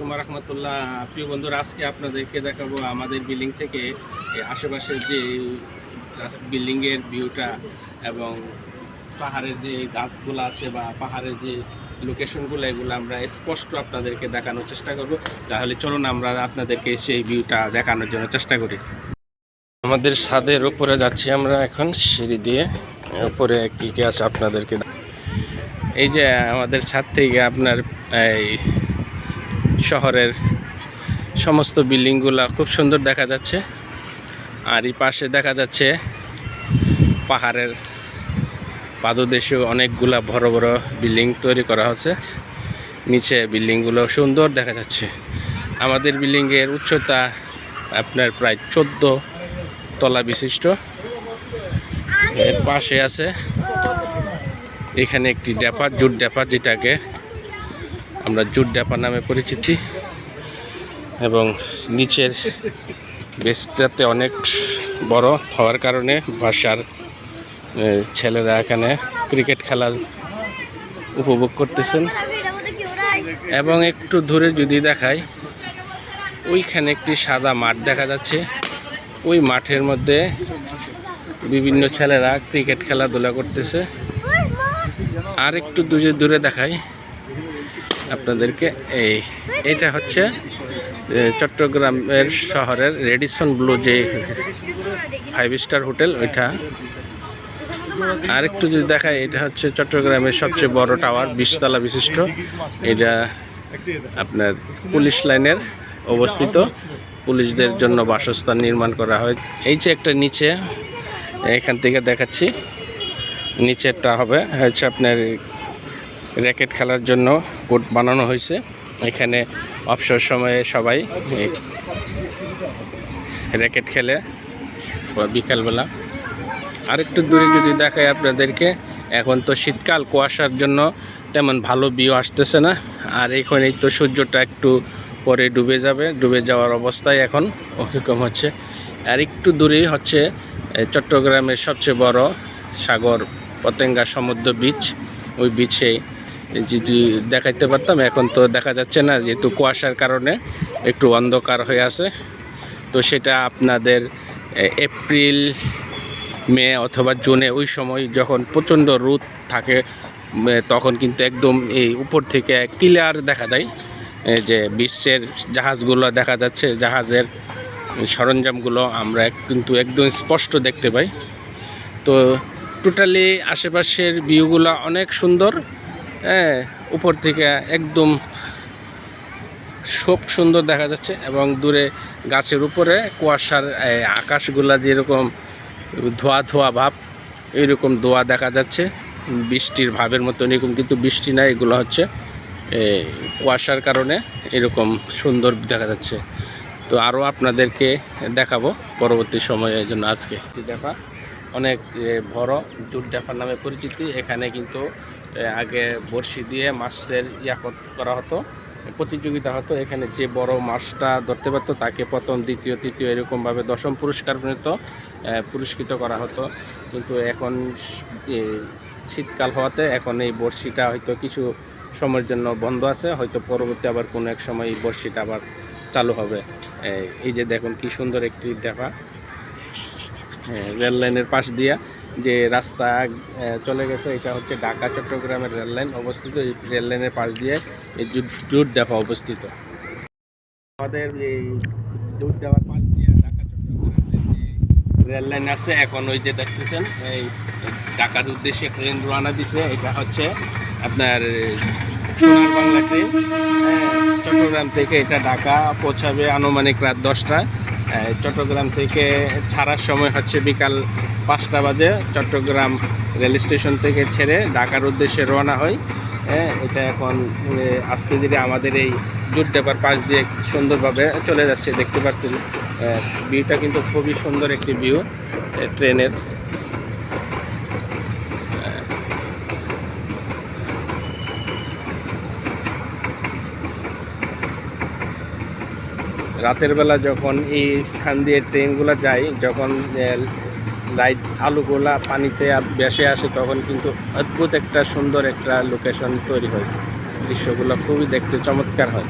কুমার রহমতুল্লাহ। প্রিয় বন্ধুরা, আজকে আপনাদেরকে দেখাবো আমাদের বিল্ডিং থেকে আশেপাশের যে বিল্ডিংয়ের ভিউটা এবং পাহাড়ের যে গাছগুলো আছে বা পাহাড়ের যে লোকেশনগুলো, এগুলো আমরা স্পষ্ট আপনাদেরকে দেখানোর চেষ্টা করব। তাহলে চলুন আমরা আপনাদেরকে সেই ভিউটা দেখানোর জন্য চেষ্টা করি। আমাদের ছাদের উপরে যাচ্ছি আমরা এখন, সিঁড়ি দিয়ে। উপরে কী কী আছে আপনাদেরকে এই যে আমাদের ছাদ থেকে আপনার এই শহরের সমস্ত বিল্ডিংগুলো খুব সুন্দর দেখা যাচ্ছে। আর এই পাশে দেখা যাচ্ছে পাহাড়ের পাদদেশে অনেকগুলা বড় বড় বিল্ডিং তৈরি করা হচ্ছে। নিচে বিল্ডিংগুলো সুন্দর দেখা যাচ্ছে। আমাদের বিল্ডিংয়ের উচ্চতা আপনার প্রায় চোদ্দ তলা বিশিষ্ট। এর পাশে আছে এখানে একটি ড্যাপা জুট ড্যাপা যেটাকে আমরা জুট ড্যাপা নামে পরিচিতি এবং নিচের বেসটাতে অনেক বড় হওয়ার কারণে এ, ছেলেরা এখানে ক্রিকেট খেলার উপভোগ করতেছেন। এবং একটু দূরে যদি দেখাই ওইখানে একটি সাদা মাঠ দেখা যাচ্ছে। ওই মাঠের মধ্যে বিভিন্ন ছেলেরা ক্রিকেট খেলাধুলা করতেছে। আর একটু দূরে দূরে দেখাই আপনাদেরকে এই এটা হচ্ছে চট্টগ্রামের শহরের রেডিসন ব্লু যে ফাইভ স্টার হোটেল, ওইটা। আর একটু যদি দেখায় এটা হচ্ছে চট্টগ্রামের সবচেয়ে বড় টাওয়ার, বিশতলা বিশিষ্ট। এটা আপনার পুলিশ লাইনের অবস্থিত। পুলিশদের জন্য বাসস্থান নির্মাণ করা হয়। এই যে একটা নিচে, এখান থেকে দেখাচ্ছি। নিচেরটা হবে, হচ্ছে আপনার র্যাকেট খেলার জন্য কোর্ট বানানো হয়েছে। এখানে অবসর সময়ে সবাই র্যাকেট খেলে বিকালবেলা। আরেকটু দূরে যদি দেখায় আপনাদেরকে, এখন তো শীতকাল, কুয়াশার জন্য তেমন ভালো ভিউ আসতেছে না। আর এখানেই তো সূর্যটা একটু পরে ডুবে যাবে, ডুবে যাওয়ার অবস্থায় এখন ওরকম হচ্ছে। আর একটু দূরেই হচ্ছে চট্টগ্রামের সবচেয়ে বড় সাগর, পতেঙ্গা সমুদ্র বিচ ওই বিচে যদি দেখাইতে পারতাম। এখন তো দেখা যাচ্ছে না, যেহেতু কুয়াশার কারণে একটু অন্ধকার হয়ে আছে। তো সেটা আপনাদের এপ্রিল, মে অথবা জুনে ওই সময় যখন প্রচণ্ড রোদ থাকে তখন কিন্তু একদম এই উপর থেকে ক্লিয়ার দেখা যায়। যে বিশ্বের জাহাজগুলো দেখা যাচ্ছে, জাহাজের সরঞ্জামগুলো আমরা কিন্তু একদম স্পষ্ট দেখতে পাই। তো টোটালি আশেপাশের ভিউগুলো অনেক সুন্দর। হ্যাঁ উপর থেকে একদম খুব সুন্দর দেখা যাচ্ছে এবং দূরে গাছের উপরে কুয়াশার আকাশগুলা যেরকম ধোয়া ধোয়া ভাব এইরকম ধোয়া দেখা যাচ্ছে। বৃষ্টির ভাবের মতো এরকম কিন্তু বৃষ্টি না এগুলো হচ্ছে কুয়াশার কারণে এরকম সুন্দর দেখা যাচ্ছে। তো আরও আপনাদেরকে দেখাবো পরবর্তী সময়ের জন্য আজকে। দেখা অনেক বড় জুট ডেফার নামে পরিচিতি, এখানে কিন্তু আগে বড়শি দিয়ে মাছের ইয়াকত করা হতো, প্রতিযোগিতা হতো, এখানে যে বড় মাছটা ধরতে পারতো, তাকে প্রথম, দ্বিতীয়, তৃতীয় এরকমভাবে দশম পুরস্কার পর্যন্ত পুরস্কৃত করা হতো। কিন্তু এখন শীতকাল হওয়াতে এখন এই বড়শিটা হয়তো কিছু সময়ের জন্য বন্ধ আছে, হয়তো পরবর্তী আবার কোনো এক সময় এই বড়শিটা আবার চালু হবে। এই যে দেখুন কি সুন্দর একটি দেখা রেল লাইনের পাশ দিয়া। যে রাস্তা চলে গেছে এটা হচ্ছে ঢাকা চট্টগ্রামের রেললাইন অবস্থিত। এই রেললাইনের পাশ দিয়ে এই জুট- ডেপা অবস্থিত। আমাদের এই জুট ডেপার পাশ দিয়ে ঢাকা চট্টগ্রামের যে রেল লাইন আছে এখন ওই যে দেখতেছেন এই ঢাকার উদ্দেশ্যে ট্রেন রওনা দিছে এটা হচ্ছে আপনার সোনার বাংলা ট্রেন চট্টগ্রাম থেকে এটা ঢাকা পৌঁছাবে আনুমানিক রাত দশটায়। আহ, চট্টগ্রাম থেকে ছাড়ার সময় হচ্ছে বিকাল পাঁচটা বাজে চট্টগ্রাম রেল স্টেশন থেকে ছেড়ে ঢাকার উদ্দেশ্যে রওনা হয় হ্যাঁ এটা এখন এ, আস্তে ধীরে আমাদের এই জুট ডেপার পাশ দিয়ে সুন্দরভাবে চলে যাচ্ছে দেখতে পাচ্ছেন। ভিউটা কিন্তু খুবই সুন্দর একটি ভিউ ট্রেনের। রাতের বেলা যখন এইখান দিয়ে ট্রেনগুলো যায় যখন লাইট আলোগুলা পানিতে ভেসে আসে তখন কিন্তু অদ্ভুত একটা সুন্দর একটা লোকেশন তৈরি হয়। দৃশ্যগুলো খুবই দেখতে চমৎকার হয়।